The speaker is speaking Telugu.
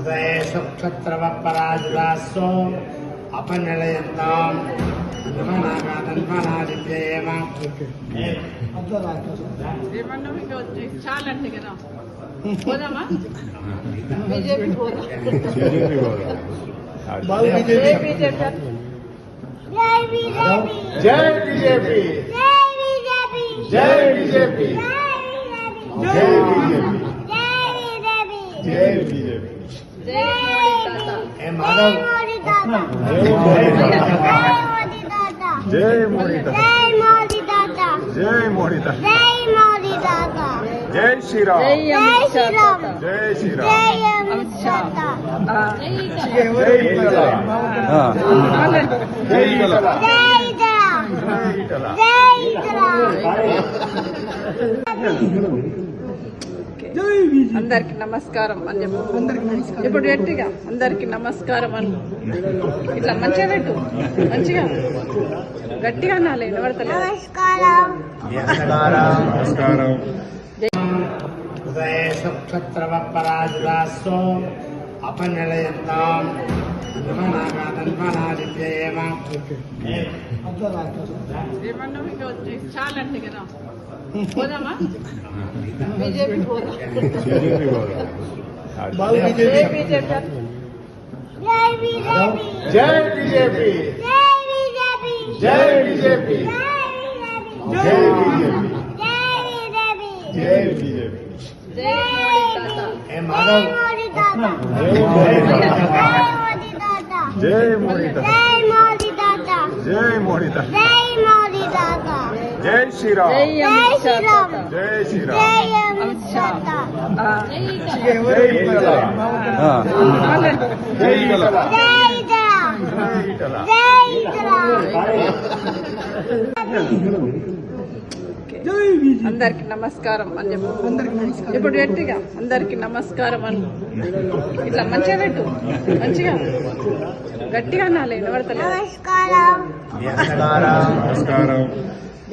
హృదయేషు క్షత్రవపరాజులాస్సు అపనిలయంతాం తన్మనాదిత్యేమ ఏమన్నా మీకు వచ్చి చాలంటే కదా పోదామా బీజేపీ పోదాం జై బీజేపీ జై బీజేపీ జై బీజేపీ జై మాధవ్? జై మోడీ జై మోడీ జై శ్రీరామ్. జై తాత జై శ్రీరామ్. జై జై జై ఇటలా. అందరికి నమస్కారం అని చెప్పు ఇప్పుడు గట్టిగా అందరికి నమస్కారం అని ఇట్లా మంచిగా పెట్టు. మంచిగా. గట్టిగా అనాలి వినబడతలేదు. నమస్కారం. అపనిలయంతాం. తన్మనాదిత్యేమ ఏమన్నా మీకు వచ్చి చాలంటే కదా పోదామా బీజేపీ పోదాం బీజేపీ జై బీజేపీ జై బీజేపీ జై బీజేపీ జై బీజేపీ జై బీజేపీ జై మోడీ తాత ఏ మాధవ్ జై మోడీ జై మోడీ జై శ్రీరామ్. జై శ్రీరామ్. జై జై అందరికి నమస్కారం అని చెప్పు. ఇప్పుడు గట్టిగా అందరికి నమస్కారం అని. ఇట్లా మంచిగా పెట్టు. మంచిగా. గట్టిగా అనాలి వినబడతలేదు. నమస్కారం.